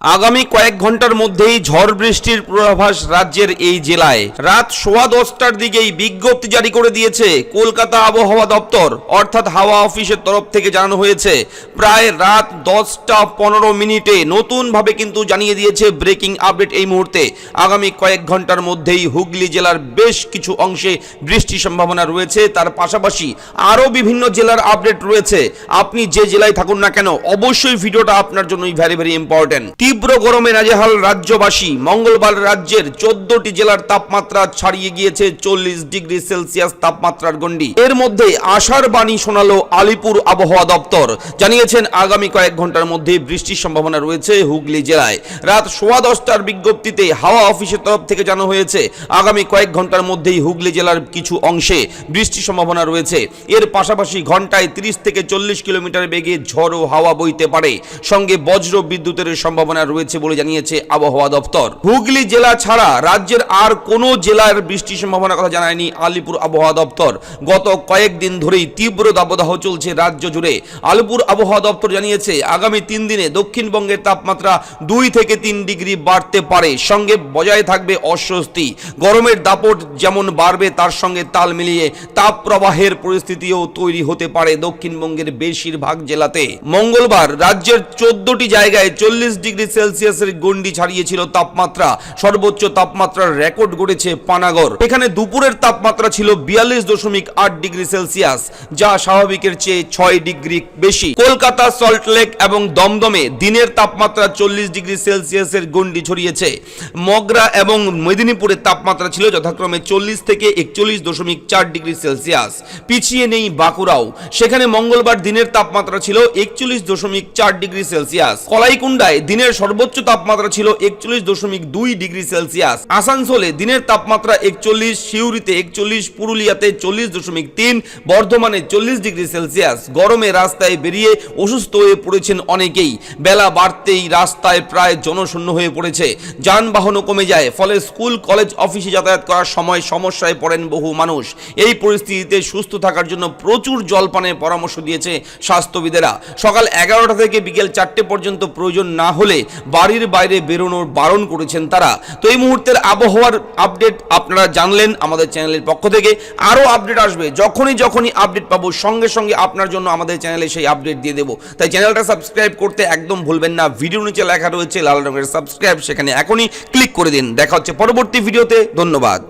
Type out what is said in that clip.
আগামী কয়েক ঘণ্টার মধ্যেই ঝড় বৃষ্টির পূর্বাভাস রাজ্যের এই জেলায়। রাত সোয়া দশটার দিকেই বিজ্ঞপ্তি জারি করে দিয়েছে কলকাতা আবহাওয়া দপ্তর। অর্থাৎ হাওয়া অফিসের তরফ থেকে জানানো হয়েছে, প্রায় রাত দশটা পনেরো মিনিটে নতুনভাবে কিন্তু জানিয়ে দিয়েছে ব্রেকিং আপডেট এই মুহূর্তে। আগামী কয়েক ঘণ্টার মধ্যেই হুগলি জেলার বেশ কিছু অংশে বৃষ্টির সম্ভাবনা রয়েছে। তার পাশাপাশি আরও বিভিন্ন জেলার আপডেট রয়েছে। আপনি যে জেলায় থাকুন না কেন, অবশ্যই ভিডিওটা আপনার জন্যই ভেরি ভেরি ইম্পর্টেন্ট তীব্র গরমে নাজেহাল রাজ্যবাসী। মঙ্গলবার রাজ্যের চোদ্দটি জেলার তাপমাত্রা ছাড়িয়ে গিয়েছে চল্লিশ ডিগ্রি সেলসিয়াস তাপমাত্রার গণ্ডি। এর মধ্যে আশার বাণী শোনালো আলিপুর আবহাওয়া দপ্তর। জানিয়েছেন, আগামী কয়েক ঘণ্টার মধ্যে বৃষ্টির সম্ভাবনা রয়েছে হুগলি জেলায়। রাত সোয়া দশটার বিজ্ঞপ্তিতে হাওয়া অফিসের তরফ থেকে জানা হয়েছে, আগামী কয়েক ঘণ্টার মধ্যেই হুগলি জেলার কিছু অংশে বৃষ্টির সম্ভাবনা রয়েছে। এর পাশাপাশি ঘন্টায় তিরিশ থেকে চল্লিশ কিলোমিটার বেগে ঝড়ো হাওয়া বইতে পারে। সঙ্গে বজ্র বিদ্যুতের সম্ভাবনা রয়েছে বলে জানিয়েছে আবহাওয়া দপ্তর। হুগলি জেলা ছাড়া রাজ্যের আর কোনো জেলার বৃষ্টির সম্ভাবনার কথা জানায়নি আলিপুর আবহাওয়া দপ্তর। গত কয়েকদিন ধরেই তীব্র দাবদাহ চলছে রাজ্য জুড়ে। আলিপুর আবহাওয়া দপ্তর জানিয়েছে, আগামী তিন দিনে দক্ষিণবঙ্গের তাপমাত্রা দুই থেকে তিন ডিগ্রি বাড়তে পারে। সঙ্গে বজায় থাকবে অস্বস্তি। গরমের দাপট যেমন বাড়বে, তার সঙ্গে তাল মিলিয়ে তাপ প্রবাহের পরিস্থিতিও তৈরি হতে পারে দক্ষিণবঙ্গের বেশিরভাগ জেলাতে। মঙ্গলবার রাজ্যের চোদ্দটি জায়গায় চল্লিশ ডিগ্রি সেলসিয়াসের গন্ডি ছাড়িয়েছিল তাপমাত্রা। সর্বোচ্চ তাপমাত্রার রেকর্ড গড়েছে পানাগড়। এখানে দুপুরের তাপমাত্রা ছিল বিয়াল্লিশ দশমিক আট ডিগ্রি সেলসিয়াস, যা স্বাভাবিকের চেয়ে ছয় ডিগ্রি বেশি। কলকাতা সল্টলেক এবং দমদমে দিনের তাপমাত্রা চল্লিশ ডিগ্রি সেলসিয়াসের গন্ডি ছড়িয়েছে। মগরা এবং মেদিনীপুরের তাপমাত্রা ছিল যথাক্রমে চল্লিশ থেকে একচল্লিশ দশমিক চার ডিগ্রি সেলসিয়াস। পিছিয়ে নেই বাঁকুড়াও। সেখানে মঙ্গলবার দিনের তাপমাত্রা ছিল একচল্লিশ দশমিক চার ডিগ্রি সেলসিয়াস। কলাইকুণ্ডায় দিনের সর্বোচ্চ তাপমাত্রা ছিল একচল্লিশ দশমিক দুই ডিগ্রি সেলসিয়াস। আসানসোলে দিনের তাপমাত্রা একচল্লিশ, সিউড়িতে একচল্লিশ, পুরুলিয়াতে চল্লিশ দশমিক তিন, বর্ধমানে চল্লিশ ডিগ্রি সেলসিয়াস। গরমে রাস্তায় বেরিয়ে অসুস্থ হয়ে পড়েছেন অনেকেই। বেলা বাড়তেই রাস্তায় প্রায় জনশূন্য হয়ে পড়েছে। যানবাহনও কমে যায়, ফলে স্কুল, কলেজ, অফিসে যাতায়াত করার সময় সমস্যায় পড়েন বহু মানুষ। এই পরিস্থিতিতে সুস্থ থাকার জন্য প্রচুর জলপানের পরামর্শ দিয়েছে স্বাস্থ্যবিদেরা। সকাল এগারোটা থেকে বিকেল চারটে পর্যন্ত প্রয়োজন না হলে বাড়ির বাইরে বেরোনোর বারণ করেছেন তারা। তো এই মুহূর্তের আবহাওয়ার আপডেট আপনারা জানলেন আমাদের চ্যানেলের পক্ষ থেকে। আরও আপডেট আসবে, যখনই যখনই আপডেট পাবো, সঙ্গে সঙ্গে আপনার জন্য আমাদের চ্যানেলে সেই আপডেট দিয়ে দেবো। তাই চ্যানেলটা সাবস্ক্রাইব করতে একদম ভুলবেন না। ভিডিও নিচে লেখা রয়েছে, লাল রঙের সাবস্ক্রাইব, সেখানে এখনই ক্লিক করে দিন। দেখা হচ্ছে পরবর্তী ভিডিওতে, ধন্যবাদ।